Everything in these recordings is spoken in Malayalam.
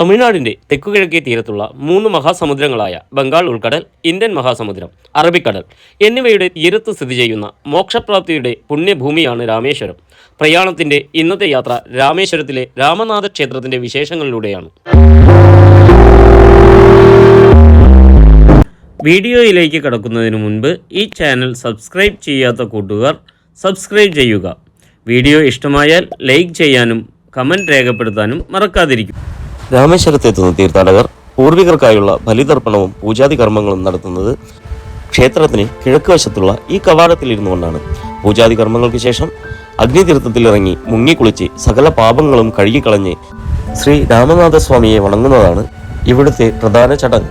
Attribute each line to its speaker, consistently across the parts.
Speaker 1: തമിഴ്നാടിന്റെ തെക്കുകിഴക്കേ തീരത്തുള്ള മൂന്ന് മഹാസമുദ്രങ്ങളായ ബംഗാൾ ഉൾക്കടൽ ഇന്ത്യൻ മഹാസമുദ്രം അറബിക്കടൽ എന്നിവയുടെ തീരത്ത് സ്ഥിതി ചെയ്യുന്ന മോക്ഷപ്രാപ്തിയുടെ പുണ്യഭൂമിയാണ് രാമേശ്വരം. പ്രയാണത്തിന്റെ ഇന്നത്തെ യാത്ര രാമേശ്വരത്തിലെ രാമനാഥ ക്ഷേത്രത്തിന്റെ വിശേഷങ്ങളിലൂടെയാണ്. വീഡിയോയിലേക്ക് കടക്കുന്നതിന് മുൻപ് ഈ ചാനൽ സബ്സ്ക്രൈബ് ചെയ്യാത്ത കൂട്ടുകാർ സബ്സ്ക്രൈബ് ചെയ്യുക. വീഡിയോ ഇഷ്ടമായാൽ ലൈക്ക് ചെയ്യാനും കമന്റ് രേഖപ്പെടുത്താനും മറക്കാതിരിക്കും
Speaker 2: രാമേശ്വരത്തെത്തുന്ന തീർത്ഥാടകർ പൂർവികർക്കായുള്ള ബലിതർപ്പണവും പൂജാതി കർമ്മങ്ങളും നടത്തുന്നത് ക്ഷേത്രത്തിന് കിഴക്ക് വശത്തുള്ള ഈ കവാടത്തിലിരുന്നു കൊണ്ടാണ്. പൂജാതി കർമ്മങ്ങൾക്ക് ശേഷം അഗ്നിതീർത്ഥത്തിൽ അഗ്നിതീർത്ഥത്തിലിറങ്ങി മുങ്ങിക്കുളിച്ച് സകല പാപങ്ങളും കഴുകിക്കളഞ്ഞ് ശ്രീ രാമനാഥസ്വാമിയെ വണങ്ങുന്നതാണ് ഇവിടുത്തെ പ്രധാന ചടങ്ങ്.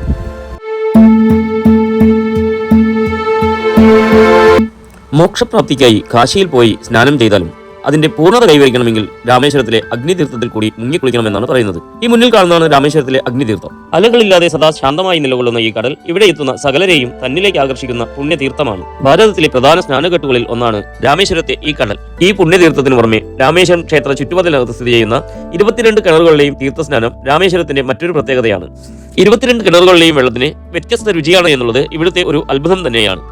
Speaker 1: മോക്ഷപ്രാപ്തിക്കായി കാശിയിൽ പോയി സ്നാനം ചെയ്താലും അതിന്റെ പൂർണത കൈവരിക്കണമെങ്കിൽ രാമേശ്വരത്തിലെ അഗ്നിതീർത്ഥത്തിൽ കൂടി മുങ്ങിക്കുളിക്കണമെന്നാണ് പറയുന്നത്. ഈ മുന്നിൽ കാണുന്നതാണ് രാമേശ്വരത്തിലെ അഗ്നിതീർത്ഥം. അലകളില്ലാതെ സദാ ശാന്തമായി നിലകൊള്ളുന്ന ഈ കടൽ ഇവിടെ എത്തുന്ന സകലരെയും തന്നിലേക്ക് ആകർഷിക്കുന്ന പുണ്യതീർത്ഥമാണ്. ഭാരതത്തിലെ പ്രധാന സ്നാനഘട്ടുകളിൽ ഒന്നാണ് രാമേശ്വരത്തെ ഈ കടൽ. ഈ പുണ്യതീർത്ഥത്തിന് പുറമെ രാമേശ്വരം ക്ഷേത്ര ചുറ്റുമതിലകത്ത് സ്ഥിതി ചെയ്യുന്ന ഇരുപത്തിരണ്ട് കിണറുകളിലെയും തീർത്ഥസ്നാനം രാമേശ്വരത്തിന്റെ മറ്റൊരു പ്രത്യേകതയാണ്. ഇരുപത്തിരണ്ട് കിണറുകളിലെയും വെള്ളത്തിന് വ്യത്യസ്ത രുചിയാണ് എന്നുള്ളത് ഇവിടുത്തെ ഒരു അത്ഭുതം തന്നെയാണ്.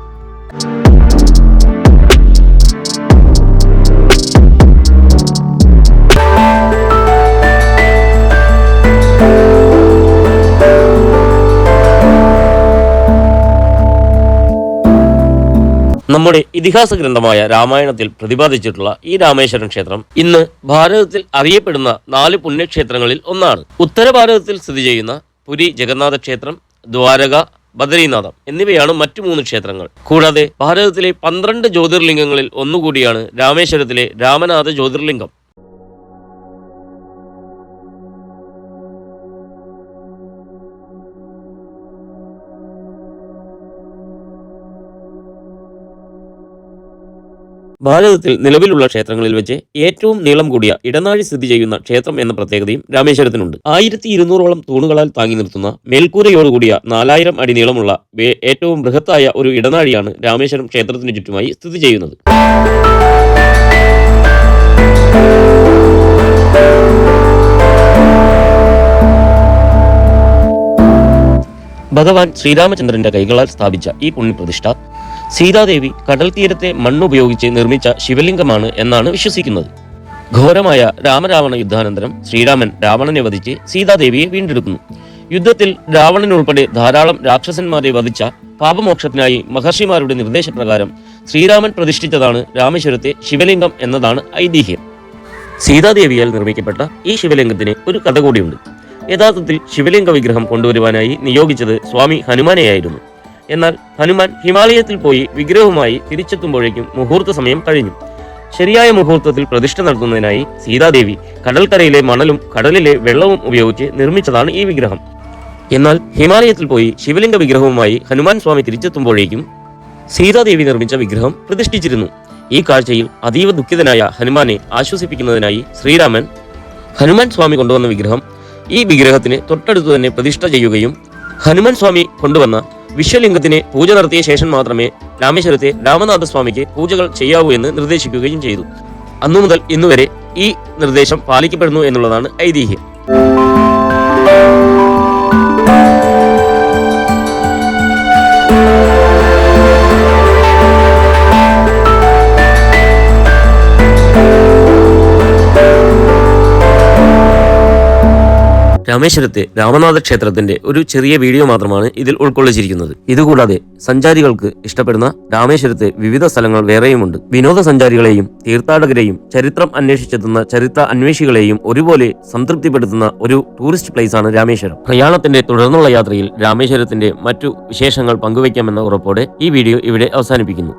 Speaker 1: നമ്മുടെ ഇതിഹാസ ഗ്രന്ഥമായ രാമായണത്തിൽ പ്രതിപാദിച്ചിട്ടുള്ള ഈ രാമേശ്വരൻ ക്ഷേത്രം ഇന്ന് ഭാരതത്തിൽ അറിയപ്പെടുന്ന നാല് പുണ്യക്ഷേത്രങ്ങളിൽ ഒന്നാണ്. ഉത്തര ഭാരതത്തിൽ സ്ഥിതി ചെയ്യുന്ന പുരി ജഗന്നാഥ ക്ഷേത്രം ദ്വാരക ബദരീനാഥം എന്നിവയാണ് മറ്റു മൂന്ന് ക്ഷേത്രങ്ങൾ. കൂടാതെ ഭാരതത്തിലെ പന്ത്രണ്ട് ജ്യോതിർലിംഗങ്ങളിൽ ഒന്നുകൂടിയാണ് രാമേശ്വരത്തിലെ രാമനാഥ ജ്യോതിർലിംഗം. ഭാരതത്തിൽ നിലവിലുള്ള ക്ഷേത്രങ്ങളിൽ വെച്ച് ഏറ്റവും നീളം കൂടിയ ഇടനാഴി സ്ഥിതി ചെയ്യുന്ന ക്ഷേത്രം എന്ന പ്രത്യേകതയും രാമേശ്വരത്തിനുണ്ട്. ആയിരത്തി ഇരുന്നൂറോളം തൂണുകളാൽ താങ്ങി നിർത്തുന്ന മേൽക്കൂരയോടുകൂടിയ നാലായിരം അടി നീളമുള്ള ഏറ്റവും ബൃഹത്തായ ഒരു ഇടനാഴിയാണ് രാമേശ്വരം ക്ഷേത്രത്തിന് ചുറ്റുമായി സ്ഥിതി ചെയ്യുന്നത്. ഭഗവാൻ ശ്രീരാമചന്ദ്രന്റെ കൈകളാൽ സ്ഥാപിച്ച ഈ പുണ്യപ്രതിഷ്ഠ സീതാദേവി കടൽ തീരത്തെ മണ്ണുപയോഗിച്ച് നിർമ്മിച്ച ശിവലിംഗമാണ് എന്നാണ് വിശ്വസിക്കുന്നത്. ഘോരമായ രാമരാവണ യുദ്ധാനന്തരം ശ്രീരാമൻ രാവണനെ വധിച്ച് സീതാദേവിയെ വീണ്ടെടുക്കുന്നു. യുദ്ധത്തിൽ രാവണൻ ഉൾപ്പെടെ ധാരാളം രാക്ഷസന്മാരെ വധിച്ച പാപമോക്ഷത്തിനായി മഹർഷിമാരുടെ നിർദ്ദേശപ്രകാരം ശ്രീരാമൻ പ്രതിഷ്ഠിച്ചതാണ് രാമേശ്വരത്തെ ശിവലിംഗം എന്നതാണ് ഐതിഹ്യം. സീതാദേവിയാൽ നിർമ്മിക്കപ്പെട്ട ഈ ശിവലിംഗത്തിന് ഒരു കഥ കൂടിയുണ്ട് യഥാർത്ഥത്തിൽ ശിവലിംഗ വിഗ്രഹം കൊണ്ടുവരുവാനായി നിയോഗിച്ചത് സ്വാമി ഹനുമാനെയായിരുന്നു. എന്നാൽ ഹനുമാൻ ഹിമാലയത്തിൽ പോയി വിഗ്രഹവുമായി തിരിച്ചെത്തുമ്പോഴേക്കും മുഹൂർത്ത സമയം കഴിഞ്ഞു. ശരിയായ മുഹൂർത്തത്തിൽ പ്രതിഷ്ഠ നടത്തുന്നതിനായി സീതാദേവി കടൽക്കരയിലെ മണലും കടലിലെ വെള്ളവും ഉപയോഗിച്ച് നിർമ്മിച്ചതാണ് ഈ വിഗ്രഹം. എന്നാൽ ഹിമാലയത്തിൽ പോയി ശിവലിംഗ വിഗ്രഹവുമായി ഹനുമാൻ സ്വാമി തിരിച്ചെത്തുമ്പോഴേക്കും സീതാദേവി നിർമ്മിച്ച വിഗ്രഹം പ്രതിഷ്ഠിച്ചിരുന്നു. ഈ കാഴ്ചയിൽ അതീവ ദുഃഖിതനായ ഹനുമാനെ ആശ്വസിപ്പിക്കുന്നതിനായി ശ്രീരാമൻ ഹനുമാൻ സ്വാമി കൊണ്ടുവന്ന വിഗ്രഹം ഈ വിഗ്രഹത്തിന് തൊട്ടടുത്തു തന്നെ പ്രതിഷ്ഠ ചെയ്യുകയും ഹനുമാൻ സ്വാമി കൊണ്ടുവന്ന വിശ്വലിംഗത്തിന് പൂജ നടത്തിയ ശേഷം മാത്രമേ രാമേശ്വരത്തെ രാമനാഥ സ്വാമിക്ക് പൂജകൾ ചെയ്യാവൂ എന്ന് നിർദ്ദേശിക്കുകയും ചെയ്തു. അന്നു മുതൽ ഇന്നുവരെ ഈ നിർദ്ദേശം പാലിക്കപ്പെടുന്നു എന്നുള്ളതാണ് ഐതിഹ്യം. രാമേശ്വരത്തെ രാമനാഥ ക്ഷേത്രത്തിന്റെ ഒരു ചെറിയ വീഡിയോ മാത്രമാണ് ഇതിൽ ഉൾക്കൊള്ളിച്ചിരിക്കുന്നത്. ഇതുകൂടാതെ സഞ്ചാരികൾക്ക് ഇഷ്ടപ്പെടുന്ന രാമേശ്വരത്തെ വിവിധ സ്ഥലങ്ങൾ വേറെയുമുണ്ട്. വിനോദസഞ്ചാരികളെയും തീർത്ഥാടകരെയും ചരിത്രം അന്വേഷിച്ചെത്തുന്ന ചരിത്ര അന്വേഷികളെയും ഒരുപോലെ സംതൃപ്തിപ്പെടുത്തുന്ന ഒരു ടൂറിസ്റ്റ് പ്ലേസ് ആണ് രാമേശ്വരം. പ്രയാണത്തിന്റെ തുടർന്നുള്ള യാത്രയിൽ രാമേശ്വരത്തിന്റെ മറ്റു വിശേഷങ്ങൾ പങ്കുവയ്ക്കാമെന്ന ഉറപ്പോടെ ഈ വീഡിയോ ഇവിടെ അവസാനിപ്പിക്കുന്നു.